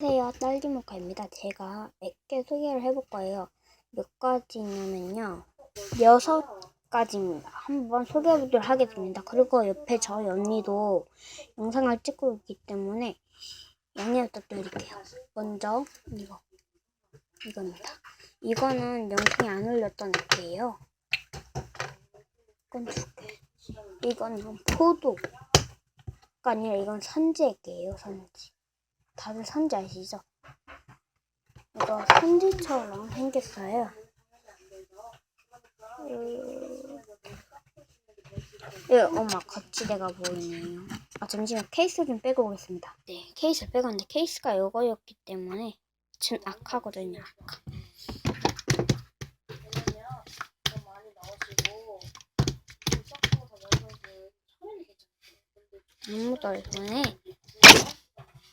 안녕하세요. 딸기모카입니다. 제가 액계 소개를 해볼 거예요. 몇 가지냐면요. 여섯 가지입니다. 한번 소개해보도록 하겠습니다. 그리고 옆에 저희 언니도 영상을 찍고 있기 때문에 양해 부탁드릴게요. 먼저 이거. 이겁니다. 이거는 영상에 안 올렸던 액계예요. 이건 두 개. 이거는 포도가 아니라 이건 선지 액계예요. 선지. 다들 선지 아시죠? 이거 선지처럼 생겼어요. 음... 예, 엄마 거치대가 보이네요. 아, 잠시만 케이스 좀 빼고 오겠습니다. 네, 케이스 빼고 왔는데 케이스가 이거였기 때문에 전 악하거든요. 악. 아무도 안 보네.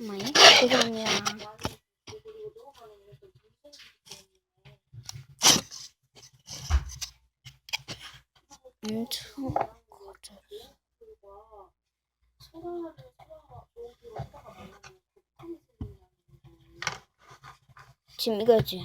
엄마의 죄송합니다. 엄청 거절. 지금 이거지.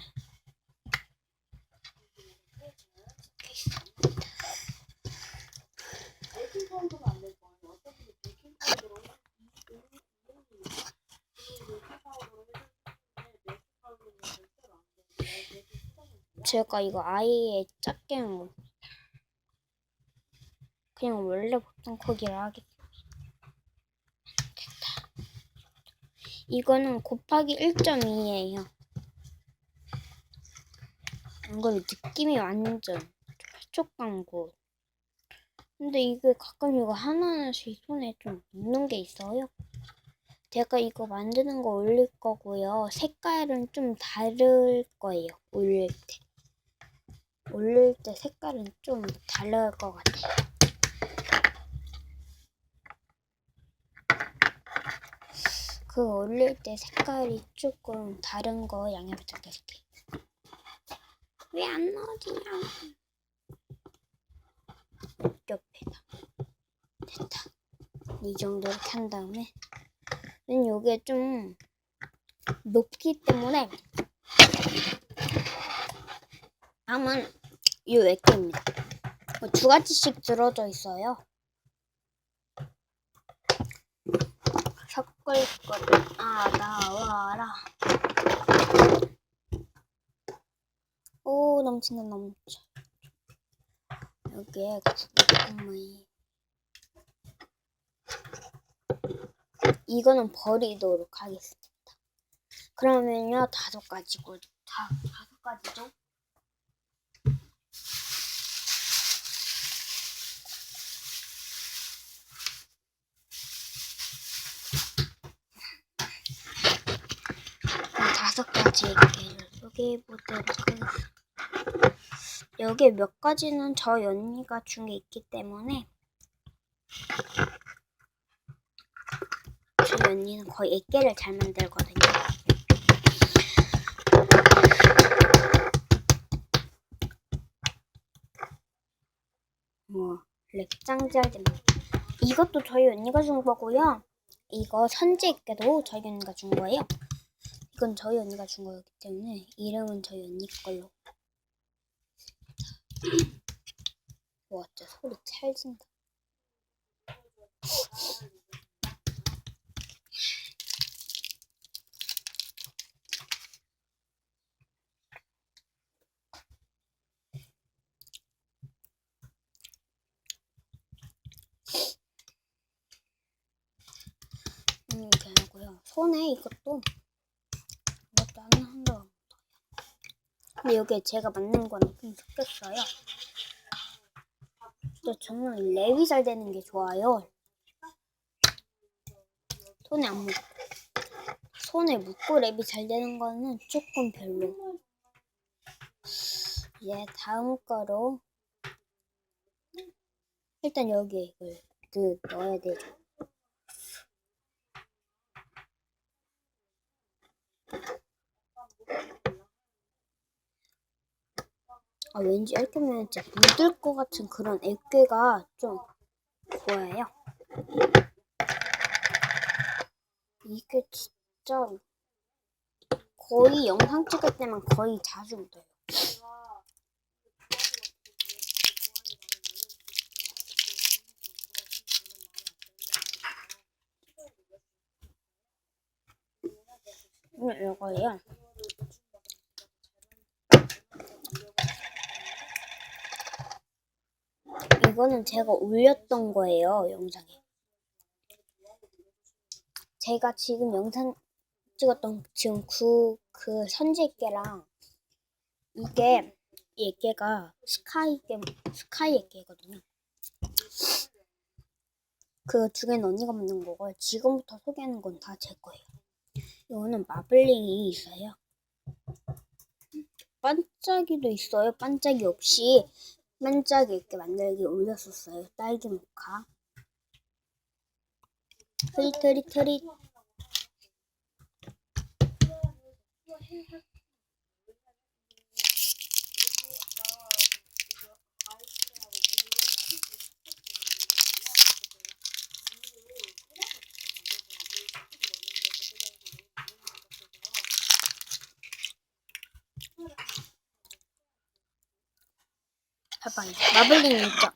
제가 이거 아예 작게 한 거. 그냥 원래 보통 크기를 하겠습니다. 이거는 곱하기 1.2예요. 이건 느낌이 완전 촉촉 광고. 근데 이게 가끔 이거 하나하나씩 손에 좀 묻는 게 있어요. 제가 이거 만드는 거 올릴 거고요. 색깔은 좀 다를 거예요. 올릴 때. 올릴 때 색깔은 좀 다를 것 같아요. 그 올릴 때 색깔이 조금 다른 거 양해 부탁드릴게요. 왜 안 넣어지냐? 옆에다. 됐다. 이 정도 이렇게 한 다음에 는 요게 좀 높기 때문에 다음은 이 액기입니다. 두 가지씩 들어져 있어요. 섞을 거를 아 나와라. 오 넘친다 넘쳐. 여기에 구멍이 이거는 버리도록 하겠습니다. 그러면요 다섯 가지고 다 다섯 가지죠. 가지 얘기를 소개해 보도록 하겠습니다. 여기 몇 가지는 저희 언니가 준 게 있기 때문에 저희 언니는 거의 액계를 잘 만들거든요. 뭐 렉장지할 이것도 저희 언니가 준 거고요. 이거 선지 액계도 저희 언니가 준 거예요. 이건 저희 언니가 준 거였기 때문에 이름은 저희 언니 걸로. 와, 진짜 소리 찰진다. 음. 손에 이것도 하나 한다. 근데 여기에 제가 만든 거는 좀 섞였어요. 근데 저는 랩이 잘 되는 게 좋아요. 손에 안 묻고. 손에 묻고 랩이 잘 되는 거는 조금 별로. 이제 다음 거로 일단 여기에 이걸 그 넣어야 되죠. 아, 왠지 이렇게 하면 진짜 묻을 것 같은 그런 액괴가 좀 보여요. 이게 진짜 거의 영상 찍을 때만 거의 자주 묻어요. 음, 이거예요. 이거는 제가 올렸던 거예요, 영상에. 제가 지금 영상 찍었던 지금 그, 그 선지개랑 이게 얘개가 스카이개, 스카이개거든요. 그 두 개는 언니가 만든 거고 지금부터 소개하는 건 다 제 거예요. 이거는 마블링이 있어요. 반짝이도 있어요. 반짝이 없이 반짝이 있게 만들기 올렸었어요. 딸기 모카. 트릿. 봐봐요. 마블링 있죠?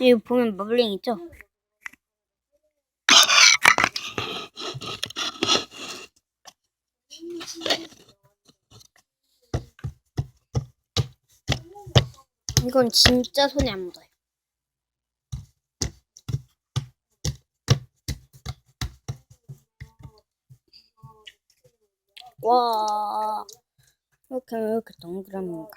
여기 보면 마블링 있죠? 이건 진짜 손에 안 묻어요. 와. 이렇게 이렇게 동그라미가.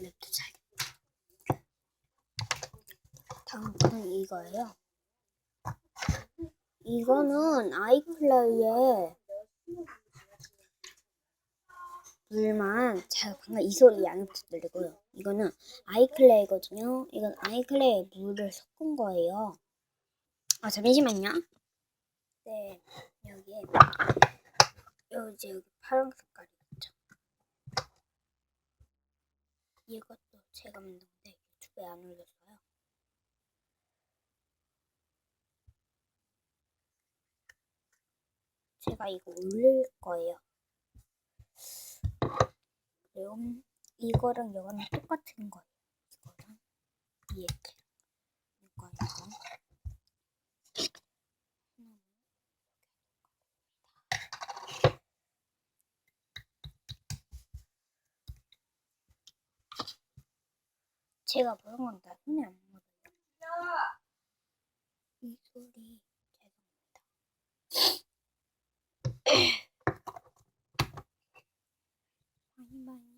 랩도 잘. 다음 거는 이거예요. 이거는 아이플라이에 물만 잘 방금 이 소리 안 들리고요. 이거는 아이클레이거든요. 이건 아이클레이에 물을 섞은 거예요. 아 잠시만요. 네 여기에 여기 여기 파란 색깔이 있죠. 이것도 제가 만든 건데 유튜브에 안 올렸어요. 제가 이거 올릴 거예요. 그리고 이거랑 이거는 똑같은 거예요. 이거랑 이렇게 이거 이거 제가 모른 건다 손에 안 묻어요. 이 소리 Bye.